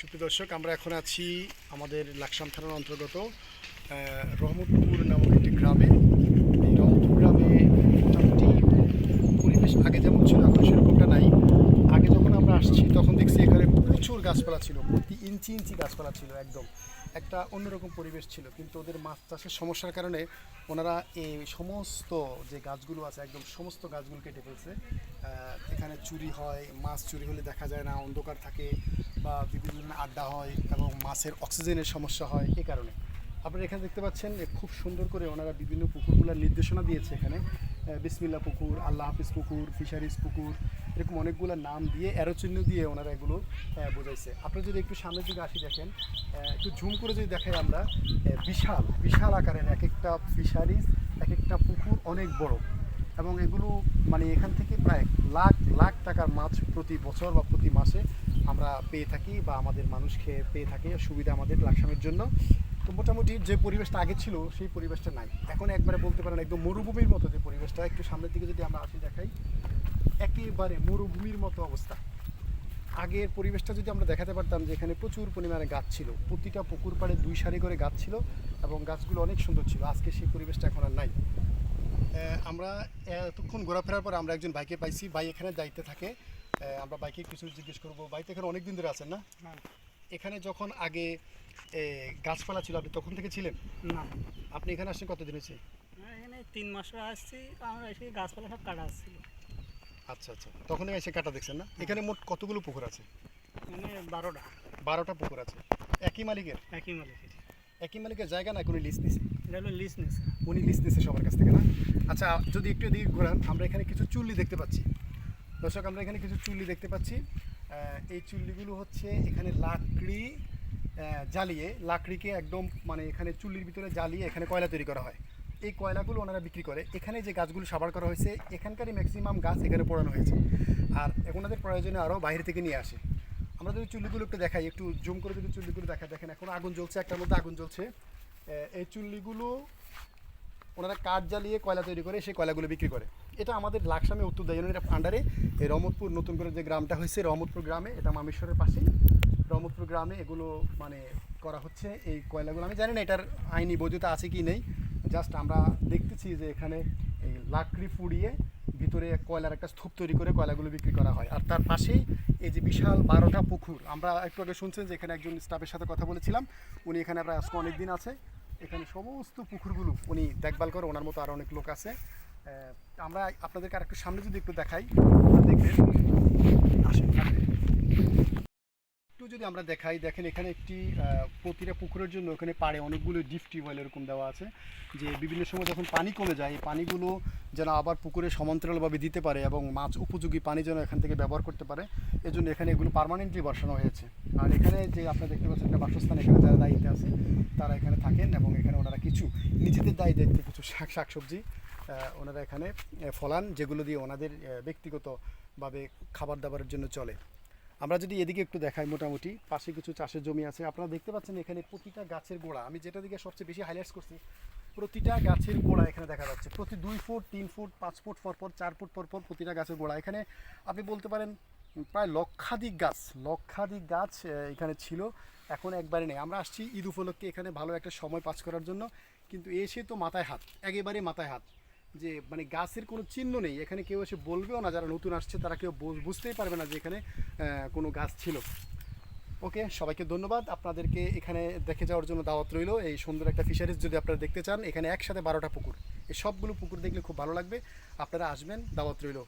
সুপ্রিয় দর্শক, আমরা এখন আছি আমাদের লাকসাম থানার অন্তর্গত রহমতপুর নামক একটি গ্রামে। এই রহমতপুর গ্রামে মোটামুটি পরিবেশ আগে যেমন ছিল, এখন সেরকমটা নাই। আগে যখন আমরা আসছি, তখন দেখছি এখানে প্রচুর গাছপালা ছিল, প্রতি ইঞ্চি ইঞ্চি গাছপালা ছিল একদম। একটা অন্যরকম পরিবেশ ছিল, কিন্তু ওদের মাছ চাষের সমস্যার কারণে ওনারা এই সমস্ত যে গাছগুলো আছে, একদম সমস্ত গাছগুলো কেটে ফেলছে। এখানে চুরি হয়, মাছ চুরি হলে দেখা যায় না, অন্ধকার থাকে বা বিভিন্ন ধরনের আড্ডা হয় এবং মাছের অক্সিজেনের সমস্যা হয় এই কারণে। আপনারা এখানে দেখতে পাচ্ছেন এ খুব সুন্দর করে ওনারা বিভিন্ন পুকুরগুলোর নির্দেশনা দিয়েছে এখানে। বিসমিল্লা পুকুর, আল্লাহ হাফিজ পুকুর, ফিশারিজ পুকুর, এরকম অনেকগুলো নাম দিয়ে অ্যারো চিহ্ন দিয়ে ওনারা এগুলো বোঝাইছে। আপনারা যদি একটু সামনের দিকে আসি দেখেন একটু ঝুম করে যদি দেখাই আমরা বিশাল বিশাল আকারের এক একটা ফিশারিজ এক একটা পুকুর অনেক বড়। এবং এগুলো মানে এখান থেকে প্রায় লাখ লাখ টাকার মাছ প্রতি বছর বা প্রতি মাসে আমরা পেয়ে থাকি বা আমাদের মানুষ খেয়ে, পেয়ে থাকে সুবিধা আমাদের লাকসামের জন্য। মোটামুটি যে পরিবেশটা আগে ছিল, সেই পরিবেশটা নাই। এখন একবারে বলতে পারেন একদম মরুভূমির মতো যে পরিবেশটা, একটু সামনের দিকে যদি আমরা আসি দেখাই, একেবারে মরুভূমির মতো অবস্থা। আগের পরিবেশটা যদি আমরা দেখাতে পারতাম যে এখানে প্রচুর পরিমাণে গাছ ছিল, প্রতিটা পুকুর পাড়ে দুই সারি করে গাছ ছিল এবং গাছগুলো অনেক সুন্দর ছিল। আজকে সেই পরিবেশটা এখন আর নাই। আমরা এতক্ষণ ঘোরাফেরার পর আমরা একজন বাইকে পাইছি। ভাই এখানে দায়িত্বে থাকে। আমরা বাইকে কিছু জিজ্ঞেস করব। বাইক এখানে অনেক দিন ধরে আছেন না। এখানে যখন আগে গাছপালা ছিল আপনি তখন থেকে ছিলেন? না। আপনি এখানে আসছেন কতদিন হয়েছে? এখানে তিন মাস আসছি আমরা এসে গাছপালা সব কাটা আসছিল আচ্ছা আচ্ছা। তখন এসে কাটা দেখছেন না? এখানে মোট কতগুলো পুকুর আছে? মানে বারোটা। বারোটা পুকুর আছে। একই মালিকের? একই মালিকের। একই মালিকের জায়গা না কোনো লিস্ট নিছে? এটা হলো নিয়েছে উনি লিস্ট নিচ্ছে সবার কাছ থেকে না? আচ্ছা যদি একটু এদিকে ঘোরান আমরা এখানে কিছু চুল্লি দেখতে পাচ্ছি। দর্শক আমরা এখানে কিছু চুল্লি দেখতে পাচ্ছি। এই চুল্লিগুলো হচ্ছে এখানে লাকড়ি জ্বালিয়ে, লাকড়িকে একদম মানে এখানে চুল্লির ভিতরে জ্বালিয়ে এখানে কয়লা তৈরি করা হয়। এই কয়লাগুলো ওনারা বিক্রি করে। এখানে যে গাছগুলো সাবার করা হয়েছে, এখানকারই ম্যাক্সিমাম গাছ এখানে পোড়ানো হয়েছে। আর ওনাদের প্রয়োজনে আরও বাইরে থেকে নিয়ে আসে। আমরা যদি চুল্লিগুলো একটু দেখাই, একটু জুম করে যদি চুল্লিগুলো দেখা, দেখেন এখন আগুন জ্বলছে, একটার মধ্যে আগুন জ্বলছে। এই চুল্লিগুলো ওনারা কাঠ জ্বালিয়ে কয়লা তৈরি করে, সেই কয়লাগুলো বিক্রি করে। এটা আমাদের লাকসামে উত্তর দায়নের আন্ডারে এই রহমতপুর নতুন করে যে গ্রামটা হয়েছে, রহমতপুর গ্রামে, এটা মামেশ্বরের পাশেই। রহমতপুর গ্রামে এগুলো মানে করা হচ্ছে এই কয়লাগুলো। আমি জানি না এটার আইনি বৈধতা আছে কি নেই। জাস্ট আমরা দেখতেছি যে এখানে এই লাকড়ি পুড়িয়ে ভিতরে কয়লার একটা স্তূপ তৈরি করে কয়লাগুলো বিক্রি করা হয়। আর তার পাশেই এই যে বিশাল বারোটা পুকুর। আমরা একটু আগে শুনছেন যে এখানে একজন স্টাফের সাথে কথা বলেছিলাম। উনি এখানে প্রায় আজকে অনেক দিন আছে। এখানে সমস্ত পুকুরগুলো উনি দেখভাল করে, ওনার মতো আরও অনেক লোক আছে। আমরা আপনাদেরকে আর একটু সামনে যদি একটু দেখাই। একটু যদি আমরা দেখাই, দেখেন এখানে একটি প্রতিটা পুকুরের জন্য এখানে পাড়ে অনেকগুলো ডিপ টিউবওয়েল এরকম দেওয়া আছে, যে বিভিন্ন সময় যখন পানি কমে যায়, এই পানিগুলো যেন আবার পুকুরে সমান্তরালভাবে দিতে পারে এবং মাছ উপযোগী পানি যেন এখান থেকে ব্যবহার করতে পারে। এজন্য এখানে এগুলো পার্মানেন্টলি বসানো হয়েছে। আর এখানে যে আপনারা দেখতে পাচ্ছেন, একটা বাসস্থান এখানে দায়িত্বে আছে, তারা এখানে থাকেন এবং এখানে ওনারা কিছু নিজেদের দায়ী দায়িত্বে কিছু শাক, শাকসবজি ওনারা এখানে ফলান যেগুলো দিয়ে ওনাদের ব্যক্তিগতভাবে খাবার দাবারের জন্য চলে। আমরা যদি এদিকে একটু দেখাই মোটামুটি, পাশে কিছু চাষের জমি আছে। আপনারা দেখতে পাচ্ছেন এখানে প্রতিটা গাছের গোড়া। আমি যেটা দিকে সবচেয়ে বেশি হাইলাইটস করছি, প্রতিটা গাছের গোড়া এখানে দেখা যাচ্ছে। প্রতি দুই ফুট, তিন ফুট, পাঁচ ফুট পর পর চার ফুট পর পর প্রতিটা গাছের গোড়া। এখানে আপনি বলতে পারেন প্রায় লক্ষাধিক গাছ লক্ষাধিক গাছ এখানে ছিল, এখন একবারে নেই। আমরা আসছি ঈদ উপলক্ষে এখানে ভালো একটা সময় পাস করার জন্য, কিন্তু এসে তো মাথায় হাত, একেবারে মাথায় হাত, যে মানে গাছের কোনো চিহ্ন নেই। এখানে কেউ এসে বলবেও না, যারা নতুন আসছে তারা কেউ বুঝতেই পারবে না যে এখানে কোনো গাছ ছিল। ওকে, সবাইকে ধন্যবাদ। আপনাদেরকে এখানে দেখে যাওয়ার জন্য দাওয়াত রইল এই সুন্দর একটা ফিশারিজ যদি আপনারা দেখতে চান, এখানে একসাথে বারোটা পুকুর। এই সবগুলো পুকুর দেখলে খুব ভালো লাগবে। আপনারা আসবেন, দাওয়াত রইল।